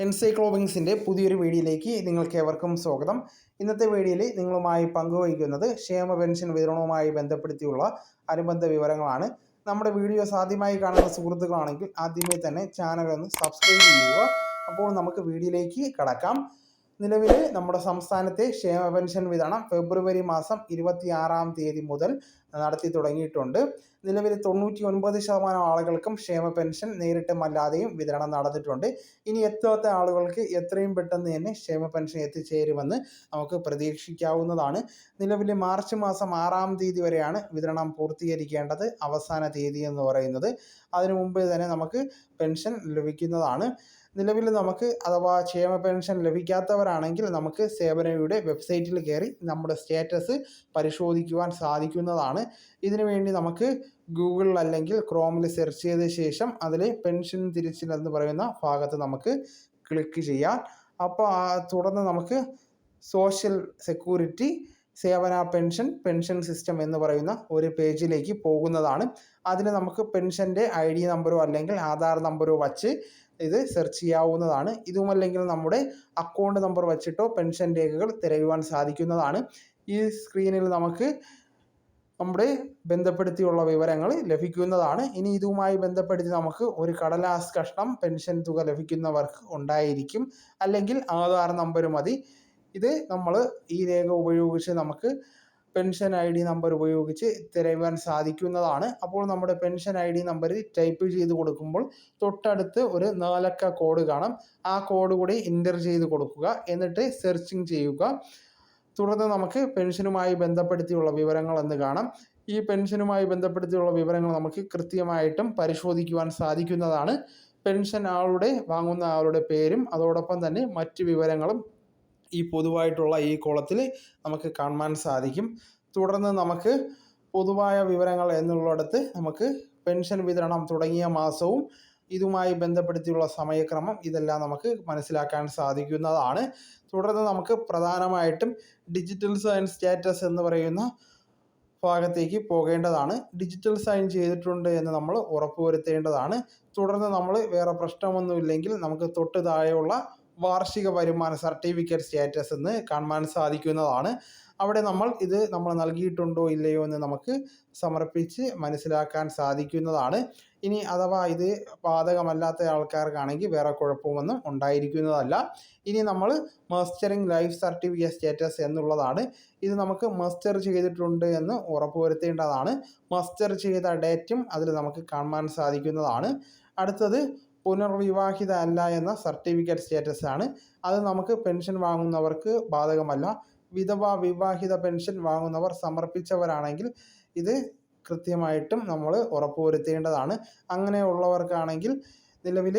എൻസൈക്ലോബിങ്സിന്റെ പുതിയൊരു വീഡിയോയിലേക്ക് നിങ്ങൾക്ക് ഏവർക്കും സ്വാഗതം. ഇന്നത്തെ വീഡിയോയിൽ നിങ്ങളുമായി പങ്കുവയ്ക്കുന്നത് ക്ഷേമ പെൻഷൻ വിതരണവുമായി ബന്ധപ്പെടുത്തിയുള്ള അനുബന്ധ വിവരങ്ങളാണ്. നമ്മുടെ വീഡിയോ ആദ്യമായി കാണുന്ന സുഹൃത്തുക്കളാണെങ്കിൽ ആദ്യമേ തന്നെ ചാനൽ ഒന്ന് സബ്സ്ക്രൈബ് ചെയ്യുക. അപ്പോൾ നമുക്ക് വീഡിയോയിലേക്ക് കടക്കാം. നിലവിൽ നമ്മുടെ സംസ്ഥാനത്തെ ക്ഷേമ പെൻഷൻ വിതരണം ഫെബ്രുവരി മാസം ഇരുപത്തിയാറാം തീയതി മുതൽ നടത്തി തുടങ്ങിയിട്ടുണ്ട്. നിലവിൽ തൊണ്ണൂറ്റി ഒൻപത് ശതമാനം ആളുകൾക്കും ക്ഷേമ പെൻഷൻ നേരിട്ടും അല്ലാതെയും വിതരണം നടന്നിട്ടുണ്ട്. ഇനി എത്താത്ത ആളുകൾക്ക് എത്രയും പെട്ടെന്ന് തന്നെ ക്ഷേമ പെൻഷൻ എത്തിച്ചേരുമെന്ന് നമുക്ക് പ്രതീക്ഷിക്കാവുന്നതാണ്. നിലവിൽ മാർച്ച് മാസം ആറാം തീയതി വരെയാണ് വിതരണം പൂർത്തീകരിക്കേണ്ടത് അവസാന തീയതി എന്ന് പറയുന്നത്. അതിനു മുമ്പേ തന്നെ നമുക്ക് പെൻഷൻ ലഭിക്കുന്നതാണ്. നിലവിൽ നമുക്ക് അഥവാ ക്ഷേമ പെൻഷൻ ലഭിക്കാത്തവരാണെങ്കിൽ നമുക്ക് സേവനയുടെ വെബ്സൈറ്റിൽ കയറി നമ്മുടെ സ്റ്റാറ്റസ് പരിശോധിക്കുവാൻ സാധിക്കുന്നതാണ്. ഇതിനു വേണ്ടി നമുക്ക് ഗൂഗിളിൽ അല്ലെങ്കിൽ ക്രോമിൽ സെർച്ച് ചെയ്ത ശേഷം അതിൽ പെൻഷൻ തിരിച്ചിൽ എന്ന് പറയുന്ന ഭാഗത്ത് നമുക്ക് ക്ലിക്ക് ചെയ്യാം. അപ്പോൾ തുടർന്ന് നമുക്ക് സോഷ്യൽ സെക്യൂരിറ്റി സേവന പെൻഷൻ പെൻഷൻ സിസ്റ്റം എന്ന് പറയുന്ന ഒരു പേജിലേക്ക് പോകുന്നതാണ്. അതിന് നമുക്ക് പെൻഷന്റെ ഐ ഡി നമ്പറോ അല്ലെങ്കിൽ ആധാർ നമ്പറോ വച്ച് ഇത് സെർച്ച് ചെയ്യാവുന്നതാണ്. ഇതുമല്ലെങ്കിൽ നമ്മുടെ അക്കൗണ്ട് നമ്പർ വച്ചിട്ടോ പെൻഷൻ രേഖകൾ തിരയുവാൻ സാധിക്കുന്നതാണ്. ഈ സ്ക്രീനിൽ നമുക്ക് നമ്മുടെ ബന്ധപ്പെടുത്തിയുള്ള വിവരങ്ങൾ ലഭിക്കുന്നതാണ്. ഇനി ഇതുമായി ബന്ധപ്പെടുത്തി നമുക്ക് ഒരു കടലാസ് കഷ്ണം പെൻഷൻ തുക ലഭിക്കുന്നവർക്ക് ഉണ്ടായിരിക്കും. അല്ലെങ്കിൽ ആധാർ നമ്പർ മതി. ഇത് നമ്മൾ ഈ രേഖ ഉപയോഗിച്ച് നമുക്ക് പെൻഷൻ ഐ ഡി നമ്പർ ഉപയോഗിച്ച് തിരയുവാൻ സാധിക്കുന്നതാണ്. അപ്പോൾ നമ്മുടെ pension I D number type ചെയ്ത് കൊടുക്കുമ്പോൾ തൊട്ടടുത്ത് ഒരു നാലക്ക കോഡ് കാണാം. ആ കോഡ് കൂടി എന്റർ ചെയ്ത് കൊടുക്കുക. എന്നിട്ട് സെർച്ചിങ് ചെയ്യുക. തുടർന്ന് നമുക്ക് പെൻഷനുമായി ബന്ധപ്പെടുത്തിയുള്ള വിവരങ്ങൾ എന്ന് കാണാം. ഈ പെൻഷനുമായി ബന്ധപ്പെടുത്തിയുള്ള വിവരങ്ങൾ നമുക്ക് കൃത്യമായിട്ടും പരിശോധിക്കുവാൻ സാധിക്കുന്നതാണ്. പെൻഷൻ ആളുടെ വാങ്ങുന്ന ആളുടെ പേരും അതോടൊപ്പം തന്നെ മറ്റ് വിവരങ്ങളും ഈ പൊതുവായിട്ടുള്ള ഈ കോളത്തിൽ നമുക്ക് കാണാൻ സാധിക്കും. തുടർന്ന് നമുക്ക് പൊതുവായ വിവരങ്ങൾ എന്നുള്ളിടത്ത് നമുക്ക് പെൻഷൻ വിതരണം തുടങ്ങിയ മാസവും ഇതുമായി ബന്ധപ്പെടുത്തിയുള്ള സമയക്രമം ഇതെല്ലാം നമുക്ക് മനസ്സിലാക്കാൻ സാധിക്കുന്നതാണ്. തുടർന്ന് നമുക്ക് പ്രധാനമായിട്ടും ഡിജിറ്റൽ സയൻസ് സ്റ്റാറ്റസ് എന്ന് പറയുന്ന ഭാഗത്തേക്ക് പോകേണ്ടതാണ്. ഡിജിറ്റൽ സൈൻ ചെയ്തിട്ടുണ്ട് എന്ന് നമ്മൾ ഉറപ്പുവരുത്തേണ്ടതാണ്. തുടർന്ന് നമ്മൾ വേറെ പ്രശ്നമൊന്നുമില്ലെങ്കിൽ നമുക്ക് തൊട്ട് താഴെയുള്ള വാർഷിക വരുമാന സർട്ടിഫിക്കറ്റ് സ്റ്റാറ്റസ് എന്ന് കാണാൻ സാധിക്കുന്നതാണ്. അവിടെ നമ്മൾ ഇത് നമ്മൾ നൽകിയിട്ടുണ്ടോ ഇല്ലയോ എന്ന് നമുക്ക് സമർപ്പിച്ച് മനസ്സിലാക്കാൻ സാധിക്കുന്നതാണ്. ഇനി അഥവാ ഇത് ബാധകമല്ലാത്ത ആൾക്കാർക്കാണെങ്കിൽ വേറെ കുഴപ്പമൊന്നും ഉണ്ടായിരിക്കുന്നതല്ല. ഇനി നമ്മൾ മസ്റ്ററിങ് ലൈഫ് സർട്ടിഫിക്കറ്റ് സ്റ്റാറ്റസ് എന്നുള്ളതാണ്. ഇത് നമുക്ക് മസ്റ്റർ ചെയ്തിട്ടുണ്ട് എന്ന് ഉറപ്പുവരുത്തേണ്ടതാണ്. മസ്റ്റർ ചെയ്ത ഡേറ്റും അതിൽ നമുക്ക് കാണാൻ സാധിക്കുന്നതാണ്. അടുത്തത് പുനർവിവാഹിത അല്ല എന്ന സർട്ടിഫിക്കറ്റ് സ്റ്റാറ്റസ് ആണ് അത് നമുക്ക് പെൻഷൻ വാങ്ങുന്നവർക്ക് ബാധകമല്ല. വിധവ വിവാഹിത പെൻഷൻ വാങ്ങുന്നവർ സമർപ്പിച്ചവരാണെങ്കിൽ ഇത് കൃത്യമായിട്ടും നമ്മൾ ഉറപ്പുവരുത്തേണ്ടതാണ്. അങ്ങനെയുള്ളവർക്കാണെങ്കിൽ നിലവിൽ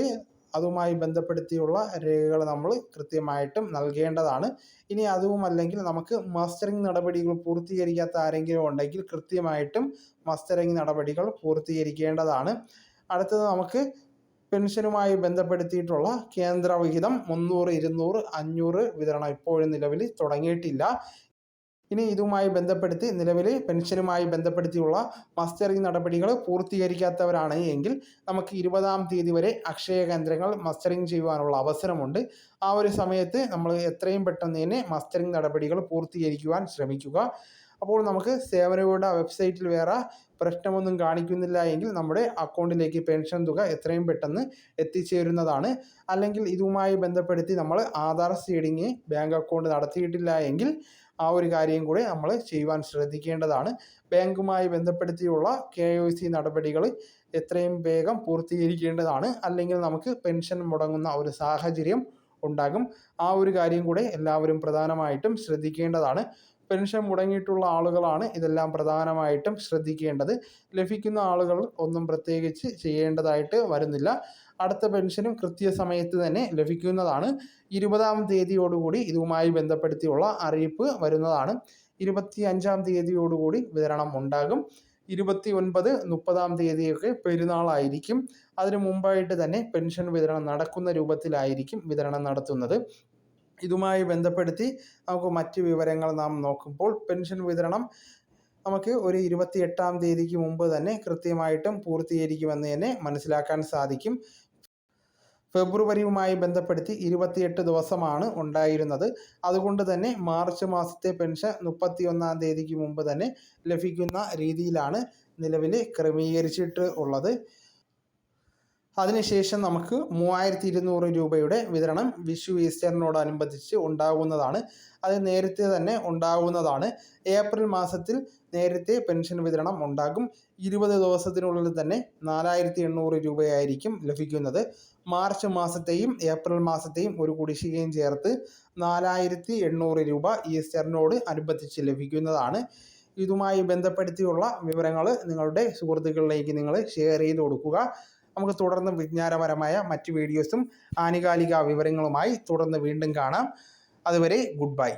അതുമായി ബന്ധപ്പെടുത്തിയുള്ള രേഖകൾ നമ്മൾ കൃത്യമായിട്ടും നൽകേണ്ടതാണ്. ഇനി അതുമല്ലെങ്കിൽ നമുക്ക് മസ്റ്ററിംഗ് നടപടികൾ പൂർത്തീകരിക്കാത്ത ആരെങ്കിലും ഉണ്ടെങ്കിൽ കൃത്യമായിട്ടും മസ്റ്ററിംഗ് നടപടികൾ പൂർത്തീകരിക്കേണ്ടതാണ്. അടുത്തത് നമുക്ക് പെൻഷനുമായി ബന്ധപ്പെടുത്തിയിട്ടുള്ള കേന്ദ്ര വിഹിതം മുന്നൂറ് ഇരുന്നൂറ് അഞ്ഞൂറ് വിതരണം ഇപ്പോഴും നിലവിൽ തുടങ്ങിയിട്ടില്ല. ഇനി ഇതുമായി ബന്ധപ്പെടുത്തി നിലവിൽ പെൻഷനുമായി ബന്ധപ്പെടുത്തിയുള്ള മസ്റ്ററിംഗ് നടപടികൾ പൂർത്തീകരിക്കാത്തവരാണ് എങ്കിൽ നമുക്ക് ഇരുപതാം തീയതി വരെ അക്ഷയ കേന്ദ്രങ്ങൾ മസ്റ്ററിംഗ് ചെയ്യുവാനുള്ള അവസരമുണ്ട്. ആ ഒരു സമയത്ത് നമ്മൾ എത്രയും പെട്ടെന്ന് തന്നെ മസ്റ്ററിംഗ് നടപടികൾ പൂർത്തീകരിക്കുവാൻ ശ്രമിക്കുക. അപ്പോൾ നമുക്ക് സേവനയുടെ വെബ്സൈറ്റിൽ വേറെ പ്രശ്നമൊന്നും കാണിക്കുന്നില്ല എങ്കിൽ നമ്മുടെ അക്കൗണ്ടിലേക്ക് പെൻഷൻ തുക എത്രയും പെട്ടെന്ന് എത്തിച്ചേരുന്നതാണ്. അല്ലെങ്കിൽ ഇതുമായി ബന്ധപ്പെടുത്തി നമ്മൾ ആധാർ സീഡിങ് ബാങ്ക് അക്കൗണ്ട് നടത്തിയിട്ടില്ല എങ്കിൽ ആ ഒരു കാര്യം കൂടി നമ്മൾ ചെയ്യുവാൻ ശ്രദ്ധിക്കേണ്ടതാണ്. ബാങ്കുമായി ബന്ധപ്പെടുത്തിയുള്ള കെ ഒ സി നടപടികൾ എത്രയും വേഗം പൂർത്തീകരിക്കേണ്ടതാണ്. അല്ലെങ്കിൽ നമുക്ക് പെൻഷൻ മുടങ്ങുന്ന ഒരു സാഹചര്യം ഉണ്ടാകും. ആ ഒരു കാര്യം കൂടെ എല്ലാവരും പ്രധാനമായിട്ടും ശ്രദ്ധിക്കേണ്ടതാണ്. പെൻഷൻ മുടങ്ങിയിട്ടുള്ള ആളുകളാണ് ഇതെല്ലാം പ്രധാനമായിട്ടും ശ്രദ്ധിക്കേണ്ടത്. ലഭിക്കുന്ന ആളുകൾ ഒന്നും പ്രത്യേകിച്ച് ചെയ്യേണ്ടതായിട്ട് വരുന്നില്ല. അടുത്ത പെൻഷനും കൃത്യസമയത്ത് തന്നെ ലഭിക്കുന്നതാണ്. ഇരുപതാം തീയതിയോടുകൂടി ഇതുമായി ബന്ധപ്പെടുത്തിയുള്ള അറിയിപ്പ് വരുന്നതാണ്. ഇരുപത്തി അഞ്ചാം തീയതിയോടുകൂടി വിതരണം ഉണ്ടാകും. ഇരുപത്തി ഒൻപത് മുപ്പതാം തീയതിയൊക്കെ പെരുന്നാളായിരിക്കും. അതിനു മുമ്പായിട്ട് തന്നെ പെൻഷൻ വിതരണം നടക്കുന്ന രൂപത്തിലായിരിക്കും വിതരണം നടത്തുന്നത്. ഇതുമായി ബന്ധപ്പെടുത്തി നമുക്ക് മറ്റ് വിവരങ്ങൾ നാം നോക്കുമ്പോൾ പെൻഷൻ വിതരണം നമുക്ക് ഒരു ഇരുപത്തി എട്ടാം തീയതിക്ക് മുമ്പ് തന്നെ കൃത്യമായിട്ടും പൂർത്തീകരിക്കുമെന്ന് തന്നെ മനസ്സിലാക്കാൻ സാധിക്കും. ഫെബ്രുവരിയുമായി ബന്ധപ്പെടുത്തി ഇരുപത്തിയെട്ട് ദിവസമാണ് ഉണ്ടായിരുന്നത്. അതുകൊണ്ട് തന്നെ മാർച്ച് മാസത്തെ പെൻഷൻ മുപ്പത്തിയൊന്നാം തീയതിക്ക് മുമ്പ് തന്നെ ലഭിക്കുന്ന രീതിയിലാണ് നിലവിൽ ക്രമീകരിച്ചിട്ട് ഉള്ളത്. അതിനുശേഷം നമുക്ക് മൂവായിരത്തി ഇരുന്നൂറ് രൂപയുടെ വിതരണം വിഷു ഈസ്റ്ററിനോടനുബന്ധിച്ച് ഉണ്ടാകുന്നതാണ്. അത് നേരത്തെ തന്നെ ഉണ്ടാകുന്നതാണ്. ഏപ്രിൽ മാസത്തിൽ നേരത്തെ പെൻഷൻ വിതരണം ഉണ്ടാകും. ഇരുപത് ദിവസത്തിനുള്ളിൽ തന്നെ നാലായിരത്തി എണ്ണൂറ് രൂപയായിരിക്കും ലഭിക്കുന്നത്. മാർച്ച് മാസത്തെയും ഏപ്രിൽ മാസത്തെയും ഒരു കുടിശ്ശികയും ചേർത്ത് നാലായിരത്തി എണ്ണൂറ് രൂപ ഈസ്റ്ററിനോട് അനുബന്ധിച്ച് ലഭിക്കുന്നതാണ്. ഇതുമായി ബന്ധപ്പെടുത്തിയുള്ള വിവരങ്ങൾ നിങ്ങളുടെ സുഹൃത്തുക്കളിലേക്ക് നിങ്ങൾ ഷെയർ ചെയ്ത് കൊടുക്കുക. നമുക്ക് തുടർന്ന് വിജ്ഞാനപരമായ മറ്റ് വീഡിയോസും ആനുകാലിക വിവരങ്ങളുമായി തുടർന്ന് വീണ്ടും കാണാം. അതുവരെ ഗുഡ് ബൈ